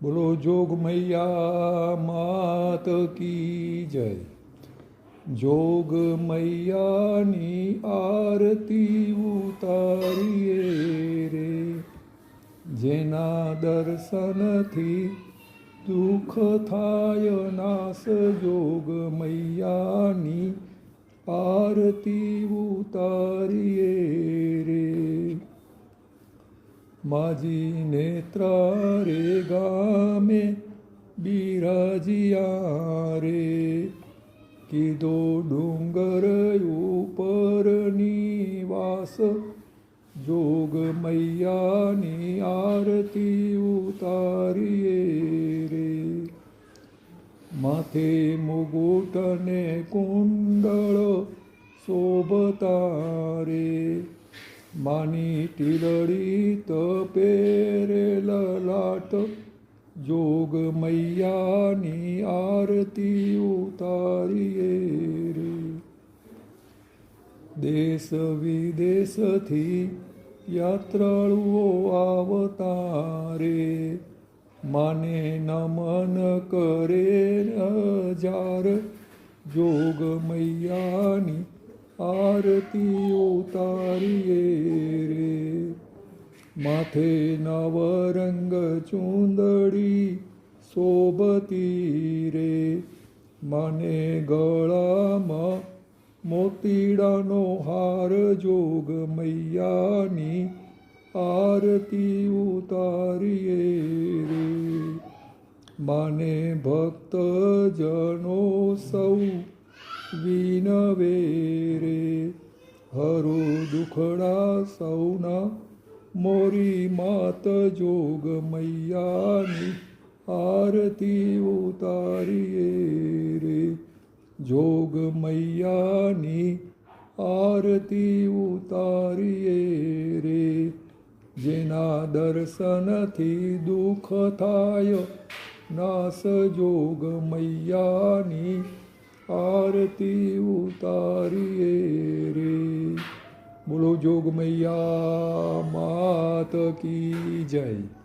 બોલો જોગ મૈયા માત કી જય જોગ મૈયાની આરતી ઉતારીએ રે જેના દર્શનથી દુઃખ થાય નાશ જોગ મૈયાની આરતી ઉતારીએ माजी नेत्र रे गामे बीराजिया रे। किदो डूंगर ऊपर निवास, जोग मैया ने आरती उतारिए रे। माथे मुगुट ने कुंडल शोभता रे। માની ટીલડી તપેરે લલાટ જોગ મૈયાની આરતી ઉતારીએ રે દેશ વિદેશથી યાત્રાળુઓ આવતા રે માને નમન કરે હજાર જોગ મૈયાની આરતી ઉતારીએ રે માથે નવરંગ ચૂંદડી શોભતી રે. મને ગળામાં મોતીડાનો હાર જોગ મૈયાની આરતી ઉતારીએ રે. માને ભક્ત જનો સૌ વિનવે રે. હરો દુખડા સૌના મોરી માત જોગ મૈયાની આરતી ઉતારીએ રે જોગ મૈયાની આરતી ઉતારીએ રે જેના દર્શનથી દુઃખ થાય નાશ જોગ મૈયાની આરતી ઉતારીએ રે बोलो जोग मैया मात की जय।